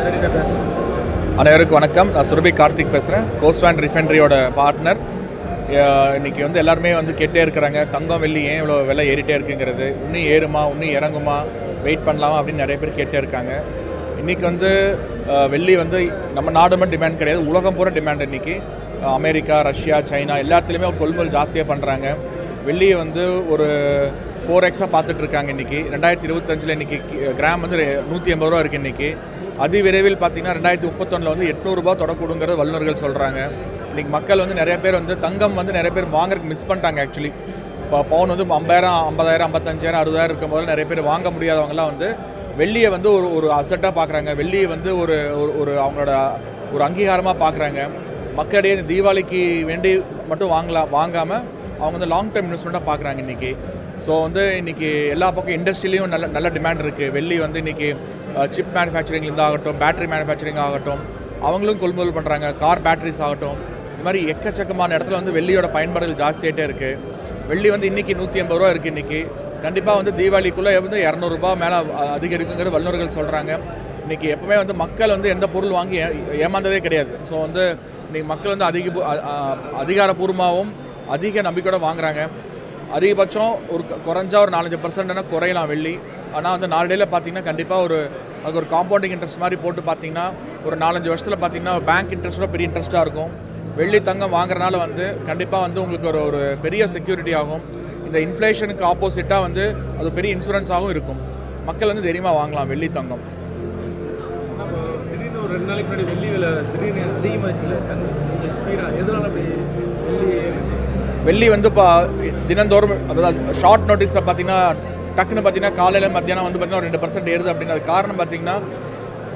அனைவருக்கும் வணக்கம். நான் சுரபி கார்த்திக் பேசுகிறேன் கோஸ்வான் ரிஃபைனரியோட பார்ட்னர் இன்னைக்கு வந்து எல்லாருமே வந்து கேட்டே இருக்கிறாங்க. தங்கம் வெள்ளி ஏன் இவ்வளோ விலை ஏறிட்டே இருக்குங்கிறது? இன்னும் ஏறுமா? இன்னும் இறங்குமா? வெயிட் பண்ணலாமா? அப்படின்னு நிறைய பேர் கேட்டே இருக்காங்க. இன்றைக்கி வந்து வெள்ளி வந்து நம்ம நாடு மட்டும் டிமாண்ட் கிடையாது. உலகம் பூரா டிமாண்ட் இன்றைக்கி அமெரிக்கா ரஷ்யா சைனா எல்லாத்துலேயுமே கொள்முதல் ஜாஸ்தியாக பண்ணுறாங்க வெள்ளியை வந்து ஒரு ஃபோர் எக்ஸாக பார்த்துட்டு இருக்காங்க இன்றைக்கி ரெண்டாயிரத்தி இருபத்தஞ்சில் இன்றைக்கி கிராம் வந்து நூற்றி எண்பது ரூபா இருக்குது இன்றைக்கி அதிவிரைவில் பார்த்தீங்கன்னா ரெண்டாயிரத்தி முப்பத்தொன்னில் வந்து எட்நூறுபா தொடக்கூடுங்கிறது வல்லுநர்கள் சொல்கிறாங்க இன்றைக்கி மக்கள் வந்து நிறைய பேர் வந்து தங்கம் வந்து நிறைய பேர் வாங்குறதுக்கு மிஸ் பண்ணிட்டாங்க ஆக்சுவலி இப்போ பவுன் வந்து ஐம்பதாயிரம் ஐம்பதாயிரம் ஐம்பத்தஞ்சாயிரம் அறுபதாயிரம் இருக்கும் போது நிறைய பேர் வாங்க முடியாதவங்கலாம் வந்து வெள்ளியை வந்து ஒரு ஒரு அசட்டாக பார்க்குறாங்க. வெள்ளியை வந்து ஒரு ஒரு ஒரு அவங்களோட ஒரு அங்கீகாரமாக பார்க்குறாங்க. மக்களிடையே தீபாவளிக்கு வேண்டி மட்டும் வாங்கலாம் வாங்காமல் அவங்க வந்து லாங் டேர்ம் இன்வெஸ்ட்மெண்ட்டாக பார்க்குறாங்க இன்றைக்கி ஸோ வந்து இன்றைக்கி எல்லா பக்கம் இண்டஸ்ட்ரியிலையும் நல்ல நல்ல டிமாண்ட் இருக்குது வெள்ளி வந்து இன்றைக்கி சிப் மேனுஃபேக்சரிங்லேருந்து ஆகட்டும் பேட்டரி மேனுஃபேக்சரிங் ஆகட்டும் அவங்களும் கொள்முதல் பண்ணுறாங்க கார் பேட்டரிஸ் ஆகட்டும். இந்த மாதிரி எக்கச்சக்கமான இடத்துல வந்து வெள்ளியோட பயன்பாடுகள் ஜாஸ்தியாகிட்டே இருக்குது வெள்ளி வந்து இன்றைக்கி நூற்றி ஐம்பது ரூபா இருக்குது இன்றைக்கி கண்டிப்பாக வந்து தீபாவளிக்குள்ளே வந்து இரநூறுபா மேலே அதிகரிக்குங்கிறது வல்லுநர்கள் சொல்கிறாங்க இன்றைக்கி எப்பவுமே வந்து மக்கள் வந்து எந்த பொருள் வாங்கி ஏமாந்ததே கிடையாது. ஸோ வந்து இன்றைக்கி மக்கள் வந்து அதிக அதிகாரப்பூர்வமாகவும் அதிக நம்பிக்கையோட வாங்குறாங்க. அதிகபட்சம் ஒரு க- குறைஞ்சா ஒரு நாலஞ்சு பர்சன்ட்னா குறையலாம் வெள்ளி. ஆனால் வந்து நாளடையில் பார்த்தீங்கன்னா கண்டிப்பாக ஒரு அதுக்கு ஒரு காம்பவுண்டிங் இன்ட்ரெஸ்ட் மாதிரி போட்டு பார்த்தீங்கன்னா ஒரு நாலஞ்சு வருஷத்தில் பார்த்தீங்கன்னா பேங்க் இன்ட்ரெஸ்ட்டோட பெரிய இன்ட்ரெஸ்ட்டாக இருக்கும். வெள்ளி தங்கம் வாங்குறனால வந்து கண்டிப்பாக வந்து உங்களுக்கு ஒரு ஒரு பெரிய செக்யூரிட்டி ஆகும். இந்த இன்ஃப்ளேஷனுக்கு ஆப்போசிட்டாக வந்து அது பெரிய இன்சூரன்ஸாகவும் இருக்கும். மக்கள் வந்து தைரியமாக வாங்கலாம் வெள்ளி தங்கம். ஒரு ரெண்டு நாளைக்கு முன்னாடி வெள்ளி விலை திடீர்னு அதிகமாச்சுல எதனால அப்படி வெள்ளி வெள்ளி வந்து இப்போ தினந்தோறும் அதாவது ஷார்ட் நோட்டீஸில் பார்த்தீங்கன்னா டக்குன்னு பார்த்தீங்கன்னா காலையில் மத்தியானம் வந்து பார்த்தீங்கன்னா ஒரு ரெண்டு பர்சன்ட் ஏறுது அப்படின்னு அது காரணம் பார்த்தீங்கன்னா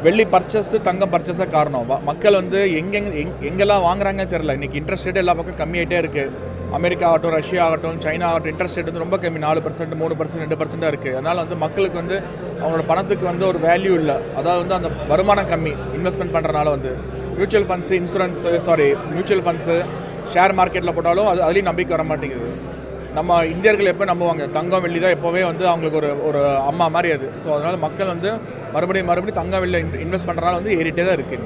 வெள்ளி பர்ச்சேஸ் தங்கம் பர்ச்சேஸாக காரணம். மக்கள் வந்து எங்கெங்க எங் எங்கெல்லாம் வாங்குறாங்கன்னு தெரில இன்றைக்கி இன்ட்ரெஸ்ட் ரேட் எல்லா பக்கம் கம்மியாகிட்டே இருக்குது அமெரிக்கா ஆகட்டும் ரஷ்யா ஆகட்டும் சைனா ஆகட்டும் இன்ட்ரெஸ்ட் ரேட் வந்து ரொம்ப கம்மி. நாலு பர்சன்ட் மூணு பர்சன்ட் ரெண்டு பர்சன்ட்டாக இருக்குது அதனால் வந்து மக்களுக்கு வந்து அவங்களோட பணத்துக்கு வந்து ஒரு வேல்யூ இல்லை. அதாவது வந்து அந்த வருமானம் கம்மி. இன்வெஸ்ட்மெண்ட் பண்ணுறனால வந்து mutual funds insurance sorry mutual funds share மார்க்கெட்டில் போட்டாலும் அது அதுலேயும் நம்பிக்கை வர மாட்டேங்குது. நம்ம இந்தியர்கள் எப்போ நம்புவாங்க? தங்கம் வெள்ளி தான் எப்போவே வந்து அவங்களுக்கு ஒரு ஒரு அம்மா மாதிரி அது. ஸோ அதனால் மக்கள் வந்து மறுபடியும் மறுபடியும் தங்கம் வெள்ளி இன்வெஸ்ட் பண்ணுறனால வந்து ஏறிட்டே தான் இருக்குது